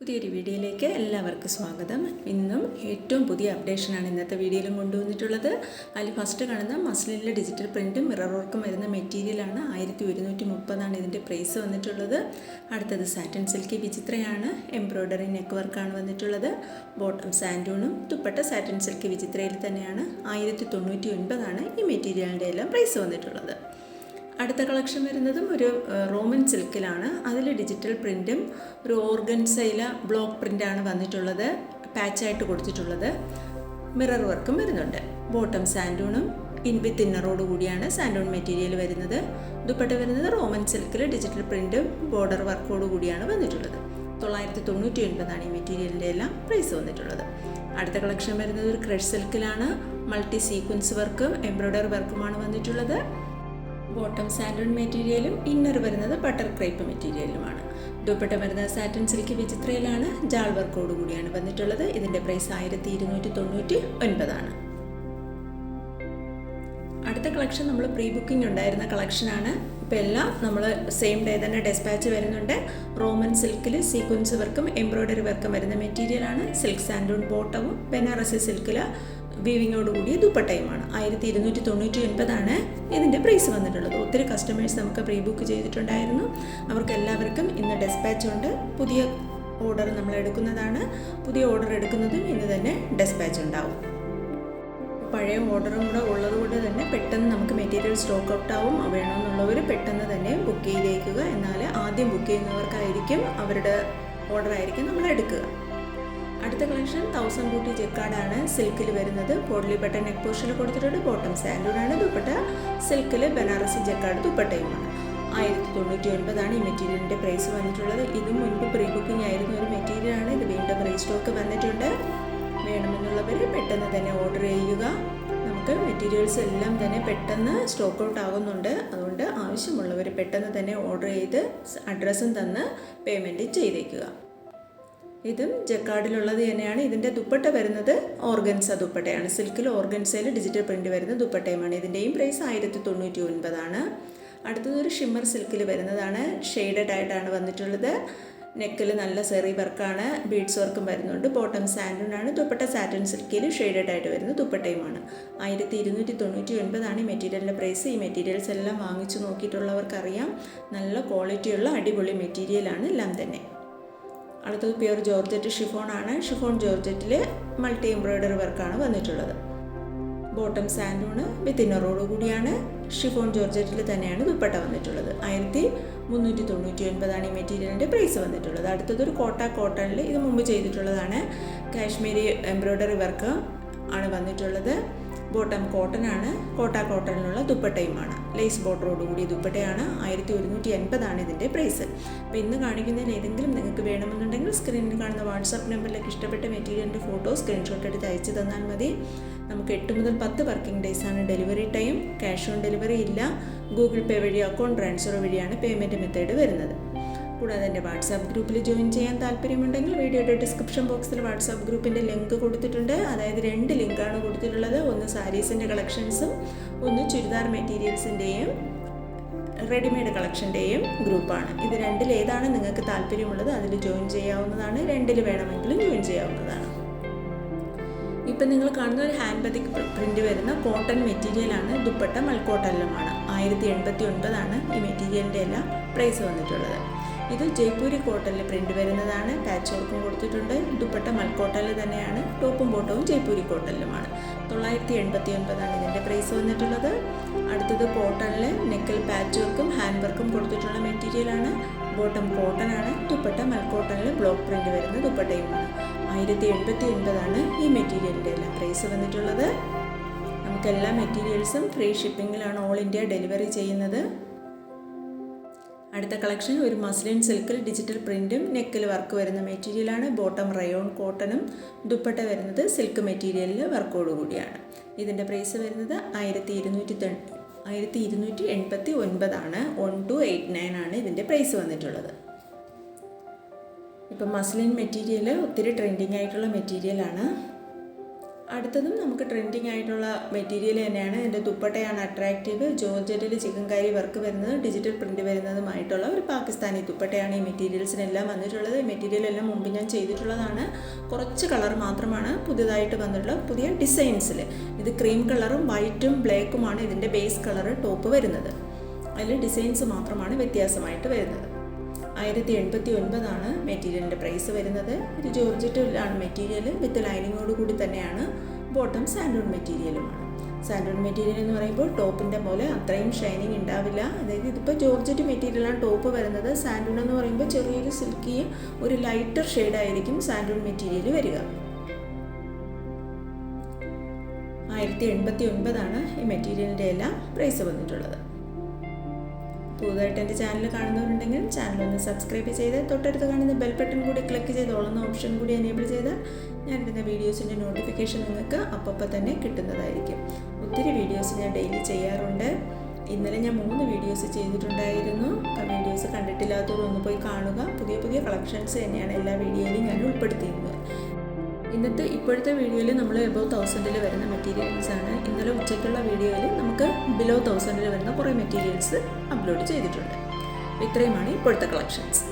പുതിയൊരു വീഡിയോയിലേക്ക് എല്ലാവർക്കും സ്വാഗതം. ഇന്നും ഏറ്റവും പുതിയ അപ്ഡേഷനാണ് ഇന്നത്തെ വീഡിയോയിലും കൊണ്ടുവന്നിട്ടുള്ളത്. അതിൽ ഫസ്റ്റ് കാണുന്ന മസ്ലിനിലെ ഡിജിറ്റൽ പ്രിന്റും മിറർ വർക്കും വരുന്ന മെറ്റീരിയലാണ് ആയിരത്തി ഒരുന്നൂറ്റി മുപ്പതാണ് ഇതിന്റെ പ്രൈസ് വന്നിട്ടുള്ളത്. അടുത്തത് സാറ്റൻ സിൽക്കി വിചിത്രയാണ്. എംബ്രോയ്ഡറി നെക്ക് വർക്കാണ് വന്നിട്ടുള്ളത്. ബോട്ടം സാൻഡൂണും തുപ്പട്ട സാറ്റൻ സിൽക്കി വിചിത്രയിൽ തന്നെയാണ്. ആയിരത്തി തൊണ്ണൂറ്റി ഒൻപതാണ് ഈ മെറ്റീരിയലിന്റെ എല്ലാം പ്രൈസ് വന്നിട്ടുള്ളത്. അടുത്ത കളക്ഷൻ വരുന്നതും ഒരു റോമൻ സിൽക്കിലാണ്. അതിൽ ഡിജിറ്റൽ പ്രിന്റും ഒരു ഓർഗൻസയില ബ്ലോക്ക് പ്രിന്റാണ് വന്നിട്ടുള്ളത് പാച്ചായിട്ട് കൊടുത്തിട്ടുള്ളത്. മിറർ വർക്കും വരുന്നുണ്ട്. ബോട്ടം സാൻഡൂണും ഇൻ വിത്ത് ഇന്നറോട് കൂടിയാണ് സാൻഡൂൺ മെറ്റീരിയൽ വരുന്നത്. ദുപ്പട്ട വരുന്നത് റോമൻ സിൽക്കിൽ ഡിജിറ്റൽ പ്രിന്റും ബോർഡർ വർക്കോട് കൂടിയാണ് വന്നിട്ടുള്ളത്. തൊള്ളായിരത്തി തൊണ്ണൂറ്റി ഒൻപതാണ് ഈ മെറ്റീരിയലിന്റെ എല്ലാം പ്രൈസ് വന്നിട്ടുള്ളത്. അടുത്ത കളക്ഷൻ വരുന്നത് ഒരു ക്രഷ് സിൽക്കിലാണ്. മൾട്ടി സീക്വൻസ് വർക്കും എംബ്രോയ്ഡറി വർക്കുമാണ് വന്നിട്ടുള്ളത്. ബോട്ടം സാൻഡൺ മെറ്റീരിയലും ഇന്നർ വരുന്നത് ബട്ടർ ക്രേപ്പ് മെറ്റീരിയലുമാണ്. ദുപ്പട്ട വരുന്ന സാറ്റൻ സിൽക്ക് വിചിത്രയിലാണ് ജാൾ വർക്കോട് കൂടിയാണ് വന്നിട്ടുള്ളത്. ഇതിന്റെ പ്രൈസ് ആയിരത്തി ഇരുന്നൂറ്റി തൊണ്ണൂറ്റി ഒൻപതാണ് അടുത്ത കളക്ഷൻ നമ്മൾ പ്രീ ബുക്കിംഗ് ഉണ്ടായിരുന്ന കളക്ഷനാണ് ഇപ്പോൾ എല്ലാം നമ്മൾ സെയിം ഡേ തന്നെ ഡെസ്പാച്ച് വരുന്നുണ്ട്. റോമൻ സിൽക്കിൽ സീക്വൻസ് വർക്കും എംബ്രോയ്ഡറി വർക്കും വരുന്ന മെറ്റീരിയലാണ്. സിൽക്ക് സാൻഡൂൺ ബോട്ടവും ബനാറസി സിൽക്കിൽ വീവിങ്ങോട് കൂടിയ ദുപ്പട്ടയുമാണ് ആയിരത്തി ഇരുന്നൂറ്റി തൊണ്ണൂറ്റി ഒൻപതാണ് ഇതിന്റെ പ്രൈസ് വന്നിട്ടുള്ളത്. ഒത്തിരി കസ്റ്റമേഴ്സ് നമുക്ക് പ്രീ ബുക്ക് ചെയ്തിട്ടുണ്ടായിരുന്നു. അവർക്ക് എല്ലാവർക്കും ഇന്ന് ഡെസ്പാച്ച് ഉണ്ട്. പുതിയ ഓർഡർ നമ്മൾ എടുക്കുന്നതാണ്. പുതിയ ഓർഡർ എടുക്കുന്നതും ഇന്ന് തന്നെ ഡെസ്പാച്ച് ഉണ്ടാവും. പഴയ ഓർഡറും കൂടെ ഉള്ളതുകൊണ്ട് തന്നെ പെട്ടെന്ന് നമുക്ക് മെറ്റീരിയൽ സ്റ്റോക്ക് ഔട്ട് ആവും. വേണമെന്നുള്ളവർ പെട്ടെന്ന് തന്നെ ബുക്ക് ചെയ്തേക്കുക. എന്നാൽ ആദ്യം ബുക്ക് ചെയ്യുന്നവർക്കായിരിക്കും അവരുടെ ഓർഡർ ആയിരിക്കും നമ്മൾ എടുക്കുക. അടുത്ത കളക്ഷൻ തൗസൻഡ് ബൂട്ടി ജെക്കാർഡാണ് സിൽക്കിൽ വരുന്നത്. പോഡലി ബട്ടൺ നെക്ക് പോർഷനിൽ കൊടുത്തിട്ടുണ്ട്. ബോട്ടം സാൻഡൂണാണ് ദുപ്പട്ട സിൽക്കിൽ ബനാറസി ജെക്കാർഡ് ദുപ്പട്ടയുമാണ്. ആയിരത്തി തൊണ്ണൂറ്റി ഒൻപതാണ് ഈ മെറ്റീരിയലിന്റെ പ്രൈസ് വന്നിട്ടുള്ളത്. ഇത് മുൻപ് പ്രീ ബുക്കിംഗ് ആയിരുന്ന ഒരു മെറ്റീരിയലാണ് ഇത് വീണ്ടും പ്രീ സ്റ്റോക്ക് വന്നിട്ടുണ്ട്. വേണമെന്നുള്ളവർ പെട്ടെന്ന് തന്നെ ഓർഡർ ചെയ്യുക. നമുക്ക് മെറ്റീരിയൽസ് എല്ലാം തന്നെ പെട്ടെന്ന് സ്റ്റോക്ക് ഔട്ട് ആകുന്നുണ്ട് അതുകൊണ്ട് ആവശ്യമുള്ളവർ പെട്ടെന്ന് തന്നെ ഓർഡർ ചെയ്ത് അഡ്രസ്സും തന്ന് പേയ്മെന്റ് ചെയ്തേക്കുക. ഇതും ജക്കാർഡിലുള്ളത് തന്നെയാണ്. ഇതിന്റെ ദുപ്പട്ട വരുന്നത് ഓർഗൻസ ദുപ്പട്ടയാണ്. സിൽക്കിൽ ഓർഗൻസയിൽ ഡിജിറ്റൽ പ്രിന്റ് വരുന്ന ദുപ്പട്ടയുമാണ്. ഇതിന്റെയും പ്രൈസ് ആയിരത്തി തൊണ്ണൂറ്റി ഒൻപതാണ് അടുത്തത് ഒരു ഷിമ്മർ സിൽക്കിൽ വരുന്നതാണ്. ഷെയ്ഡഡ് ആയിട്ടാണ് വന്നിട്ടുള്ളത്. നെക്കിൽ നല്ല സെറി വർക്കാണ്. ബീഡ്സ് വർക്കും വരുന്നുണ്ട്. ബോട്ടം സാൻഡുണ്ടാണ് ദുപ്പട്ട സാറ്റൻ സിൽക്കിൽ ഷെയ്ഡഡ് ആയിട്ട് വരുന്ന ദുപ്പട്ടയുമാണ്. ആയിരത്തി ഇരുന്നൂറ്റി തൊണ്ണൂറ്റി ഒൻപതാണ് ഈ മെറ്റീരിയലിന്റെ പ്രൈസ്. ഈ മെറ്റീരിയൽസ് എല്ലാം വാങ്ങിച്ചു നോക്കിയിട്ടുള്ളവർക്കറിയാം. നല്ല ക്വാളിറ്റിയുള്ള അടിപൊളി മെറ്റീരിയലാണ് എല്ലാം തന്നെ. അടുത്തത് പ്യുർ ജോർജറ്റ് ഷിഫോൺ ആണ്. ഷിഫോൺ ജോർജറ്റിൽ മൾട്ടി എംബ്രോയ്ഡറി വർക്കാണ് വന്നിട്ടുള്ളത്. ബോട്ടം സാൻഡൂണ് വിത്ത് ഇന്നറോട് കൂടിയാണ് ഷിഫോൺ ജോർജറ്റിൽ തന്നെയാണ് ദുപ്പട്ട വന്നിട്ടുള്ളത്. ആയിരത്തി മുന്നൂറ്റി തൊണ്ണൂറ്റി ഒൻപതാണ് ഈ മെറ്റീരിയലിന്റെ പ്രൈസ് വന്നിട്ടുള്ളത്. അടുത്തത് ഒരു കോട്ട കോട്ടണിൽ ഇത് മുമ്പ് ചെയ്തിട്ടുള്ളതാണ്. കാശ്മീരി എംബ്രോയ്ഡറി വർക്ക് ആണ് വന്നിട്ടുള്ളത്. ബോട്ടം കോട്ടൺ ആണ് കോട്ട കോട്ടണിലുള്ള ദുപ്പട്ടയുമാണ്. ലേസ് ബോർഡറോട് കൂടിയ ദുപ്പട്ടയാണ്. ആയിരത്തി ഒരുന്നൂറ്റി എൺപതാണ് ഇതിന്റെ പ്രൈസ്. അപ്പോൾ ഇന്ന് കാണിക്കുന്നതിൽ ഏതെങ്കിലും നിങ്ങൾക്ക് വേണമെന്നുണ്ടെങ്കിൽ സ്ക്രീനിൽ കാണുന്ന വാട്സാപ്പ് നമ്പറിലേക്ക് ഇഷ്ടപ്പെട്ട മെറ്റീരിയലിന്റെ ഫോട്ടോ സ്ക്രീൻഷോട്ട് എടുത്ത് അയച്ചു തന്നാൽ മതി. നമുക്ക് എട്ട് മുതൽ പത്ത് വർക്കിംഗ് ഡേയ്സ് ആണ് delivery time. Cash on delivery ഇല്ല. ഗൂഗിൾ പേ വഴി അക്കൗണ്ട് ട്രാൻസ്ഫർ വഴിയാണ് പേയ്മെന്റ് മെത്തേഡ് വരുന്നത്. കൂടാതെ എന്റെ വാട്സാപ്പ് ഗ്രൂപ്പിൽ ജോയിൻ ചെയ്യാൻ താല്പര്യമുണ്ടെങ്കിൽ വീഡിയോയുടെ ഡിസ്ക്രിപ്ഷൻ ബോക്സിൽ വാട്സാപ്പ് ഗ്രൂപ്പിന്റെ ലിങ്ക് കൊടുത്തിട്ടുണ്ട്. അതായത് രണ്ട് ലിങ്കാണ് കൊടുത്തിട്ടുള്ളത്. ഒന്ന് സാരീസിന്റെ കളക്ഷൻസും ഒന്ന് ചുരിദാർ മെറ്റീരിയൽസിന്റെയും റെഡിമെയ്ഡ് കളക്ഷന്റെയും ഗ്രൂപ്പാണ്. ഇത് രണ്ടിൽ ഏതാണ് നിങ്ങൾക്ക് താല്പര്യമുള്ളത് അതിൽ ജോയിൻ ചെയ്യാവുന്നതാണ്. രണ്ടിൽ വേണമെങ്കിലും ജോയിൻ ചെയ്യാവുന്നതാണ്. ഇപ്പം നിങ്ങൾ കാണുന്ന ഒരു ഹാൻഡ് ബത്തിക് പ്രിന്റ് വരുന്ന കോട്ടൺ മെറ്റീരിയലാണ്. ദുപ്പട്ട മൽക്കോട്ടല്ലുമാണ്. ആയിരത്തി എൺപത്തി ഒൻപതാണ് ഈ മെറ്റീരിയലിന്റെ എല്ലാം പ്രൈസ് വന്നിട്ടുള്ളത്. ഇത് ജയ്പൂരി കോട്ടണിൽ പ്രിന്റ് വരുന്നതാണ്. പാച്ച് വർക്കും കൊടുത്തിട്ടുണ്ട്. ദുപ്പട്ട മൽക്കോട്ടൽ തന്നെയാണ്. ടോപ്പും ബോട്ടവും ജയ്പൂരി കോട്ടലിലുമാണ് തൊള്ളായിരത്തി എൺപത്തി ഒൻപതാണ് ഇതിന്റെ പ്രൈസ് വന്നിട്ടുള്ളത്. അടുത്തത് കോട്ടണിൽ നെക്കൽ പാച്ച് വർക്കും ഹാൻഡ് വർക്കും കൊടുത്തിട്ടുള്ള മെറ്റീരിയലാണ് ബോട്ടം കോട്ടൺ ആണ്. ദുപ്പട്ട മൽക്കോട്ടണിൽ ബ്ലോക്ക് പ്രിന്റ് വരുന്ന ദുപ്പട്ടയുമാണ്. ആയിരത്തി എൺപത്തി ഒൻപതാണ് ഈ മെറ്റീരിയലിന്റെ എല്ലാം പ്രൈസ് വന്നിട്ടുള്ളത്. നമുക്ക് എല്ലാ മെറ്റീരിയൽസും ഫ്രീ ഷിപ്പിങ്ങിലാണ് ഓൾ ഇന്ത്യ ഡെലിവറി ചെയ്യുന്നത്. അടുത്ത കളക്ഷൻ ഒരു മസ്ലിൻ സിൽക്കിൽ ഡിജിറ്റൽ പ്രിന്റും നെക്കിൽ വർക്ക് വരുന്ന മെറ്റീരിയലാണ്. ബോട്ടം റയോൺ കോട്ടണും ദുപ്പട്ട വരുന്നത് സിൽക്ക് മെറ്റീരിയലിൽ വർക്കോട് കൂടിയാണ്. ഇതിന്റെ പ്രൈസ് വരുന്നത് ആയിരത്തി ഇരുന്നൂറ്റി ആയിരത്തി ഇരുന്നൂറ്റി എൺപത്തി ഒൻപതാണ് വൺ ടു എയ്റ്റ് നയൻ ആണ് ഇതിന്റെ പ്രൈസ് വന്നിട്ടുള്ളത്. ഇപ്പം മസ്ലിൻ മെറ്റീരിയൽ ഒത്തിരി ട്രെൻഡിങ് ആയിട്ടുള്ള മെറ്റീരിയലാണ്. അടുത്തതും നമുക്ക് ട്രെൻഡിങ് ആയിട്ടുള്ള മെറ്റീരിയൽ തന്നെയാണ്. എന്റെ ദുപ്പട്ടയാണ് അട്രാക്റ്റീവ് ജോർജറ്റിൽ ചിക്കൻകാരി വർക്ക് വരുന്നത് ഡിജിറ്റൽ പ്രിന്റ് വരുന്നതുമായിട്ടുള്ള ഒരു പാകിസ്ഥാനി ദുപ്പട്ടയാണ് ഈ മെറ്റീരിയൽസിനെല്ലാം വന്നിട്ടുള്ളത്. ഈ മെറ്റീരിയൽ എല്ലാം മുമ്പ് ഞാൻ ചെയ്തിട്ടുള്ളതാണ്. കുറച്ച് കളർ മാത്രമാണ് പുതിയതായിട്ട് വന്നിട്ടുള്ള പുതിയ ഡിസൈൻസിൽ ഇത് ക്രീം കളറും വൈറ്റും ബ്ലാക്കുമാണ് ഇതിന്റെ ബേസ് കളർ ടോപ്പ് വരുന്നത്. അതിൽ ഡിസൈൻസ് മാത്രമാണ് വ്യത്യാസമായിട്ട് വരുന്നത്. ആയിരത്തി എൺപത്തി ഒൻപതാണ് മെറ്റീരിയലിന്റെ പ്രൈസ് വരുന്നത്. ഒരു ജോർജറ്റിലാണ് മെറ്റീരിയൽ വിത്ത് ലൈനിങ്ങോട് കൂടി തന്നെയാണ്. ബോട്ടം സാൻഡൂൺ മെറ്റീരിയലുമാണ്. സാൻഡൂൺ മെറ്റീരിയൽ എന്ന് പറയുമ്പോൾ ടോപ്പിന്റെ പോലെ അത്രയും ഷൈനിങ് ഉണ്ടാവില്ല. അതായത് ഇതിപ്പോൾ ജോർജറ്റ് മെറ്റീരിയലാണ് ടോപ്പ് വരുന്നത്. സാൻഡൂൺ എന്ന് പറയുമ്പോൾ ചെറിയൊരു സിൽക്കി ഒരു ലൈറ്റർ ഷെയ്ഡായിരിക്കും സാൻഡൂൺ മെറ്റീരിയൽ വരിക. ആയിരത്തി എൺപത്തി ഒൻപതാണ് ഈ മെറ്റീരിയലിന്റെ എല്ലാം പ്രൈസ് വന്നിട്ടുള്ളത്. പുതുതായിട്ട് എന്റെ ചാനൽ കാണുന്നവരുണ്ടെങ്കിൽ ചാനൽ ഒന്ന് സബ്സ്ക്രൈബ് ചെയ്ത് തൊട്ടടുത്ത് കാണുന്ന ബെൽ ബട്ടൺ കൂടി ക്ലിക്ക് ചെയ്ത് ഓളുന്ന ഓപ്ഷൻ കൂടി എനേബിൾ ചെയ്താൽ ഞാൻ ഇടുന്ന വീഡിയോസിന്റെ നോട്ടിഫിക്കേഷൻ നിങ്ങൾക്ക് അപ്പോൾ തന്നെ കിട്ടുന്നതായിരിക്കും. ഒത്തിരി വീഡിയോസ് ഞാൻ ഡെയിലി ചെയ്യാറുണ്ട്. ഇന്നലെ ഞാൻ മൂന്ന് വീഡിയോസ് ചെയ്തിട്ടുണ്ടായിരുന്നു. ആ വീഡിയോസ് കണ്ടിട്ടില്ലാത്തവർ ഒന്ന് പോയി കാണുക. പുതിയ പുതിയ കളക്ഷൻസ് തന്നെയാണ് എല്ലാ വീഡിയോയിലും ഞാൻ ഉൾപ്പെടുത്തിയിരുന്നത്. ഇന്നത്തെ ഇപ്പോഴത്തെ വീഡിയോയിൽ നമ്മൾ എബോ തൗസൻഡിൽ വരുന്ന മെറ്റീരിയൽസ് ആണ്. ഇന്നലെ ഉച്ചയ്ക്കുള്ള വീഡിയോയിൽ നമുക്ക് ബിലോ തൗസൻഡിൽ വരുന്ന കുറേ മെറ്റീരിയൽസ് അപ്ലോഡ് ചെയ്തിട്ടുണ്ട്. ഇത്രയുമാണ് ഇപ്പോഴത്തെ കളക്ഷൻസ്